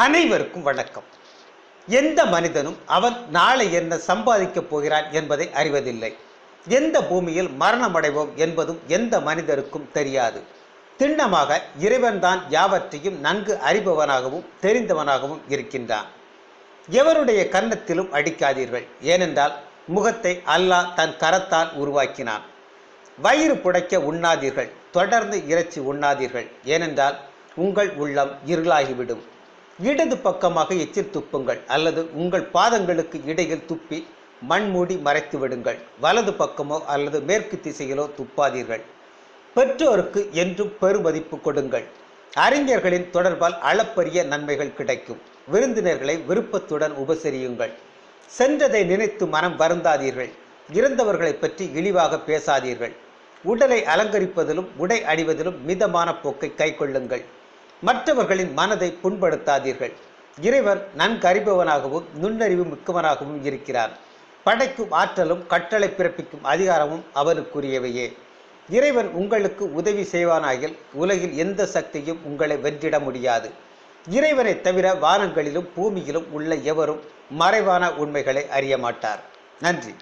அனைவருக்கும் வணக்கம். எந்த மனிதனும் அவன் நாளை என்ன சம்பாதிக்கப் போகிறான் என்பதை அறிவதில்லை. எந்த பூமியில் மரணமடைவோம் என்பதும் எந்த மனிதருக்கும் தெரியாது. திண்ணமாக இறைவன்தான் யாவற்றையும் நன்கு அறிபவனாகவும் தெரிந்தவனாகவும் இருக்கின்றான். எவருடைய கன்னத்திலும் அடிக்காதீர்கள். ஏனென்றால் முகத்தை அல்லாஹ் தன் கரத்தால் உருவாக்கினான். வயிறு புடைக்க உண்ணாதீர்கள். தொடர்ந்து இறைச்சி உண்ணாதீர்கள். ஏனென்றால் உங்கள் உள்ளம் இருளாகிவிடும். இடது பக்கமாக எச்சில் துப்புங்கள் அல்லது உங்கள் பாதங்களுக்கு இடையில் துப்பி மண் மூடி மறைத்து விடுங்கள். வலது பக்கமோ அல்லது மேற்கு திசையிலோ துப்பாதீர்கள். பெற்றோருக்கு என்றும் பெருமதிப்பு கொடுங்கள். அறிஞர்களின் தொடர்பால் அளப்பரிய நன்மைகள் கிடைக்கும். விருந்தினர்களை விருப்பத்துடன் உபசரியுங்கள். சென்றதை நினைத்து மனம் வருந்தாதீர்கள். இறந்தவர்களை பற்றி இழிவாக பேசாதீர்கள். உடலை அலங்கரிப்பதிலும் உடை அணிவதிலும் மிதமான போக்கை கைக்கொள்ளுங்கள். மற்றவர்களின் மனதை புண்படுத்தாதீர்கள். இறைவன் நன்கறிபவனாகவும் நுண்ணறிவு மிக்கவனாகவும் இருக்கிறார். படைக்கும் ஆற்றலும் கட்டளை பிறப்பிக்கும் அதிகாரமும் அவனுக்குரியவையே. இறைவன் உங்களுக்கு உதவி செய்வானாகில் உலகில் எந்த சக்தியும் உங்களை வென்றிட முடியாது. இறைவனை தவிர வானங்களிலும் பூமியிலும் உள்ள எவரும் மறைவான உண்மைகளை அறிய மாட்டார். நன்றி.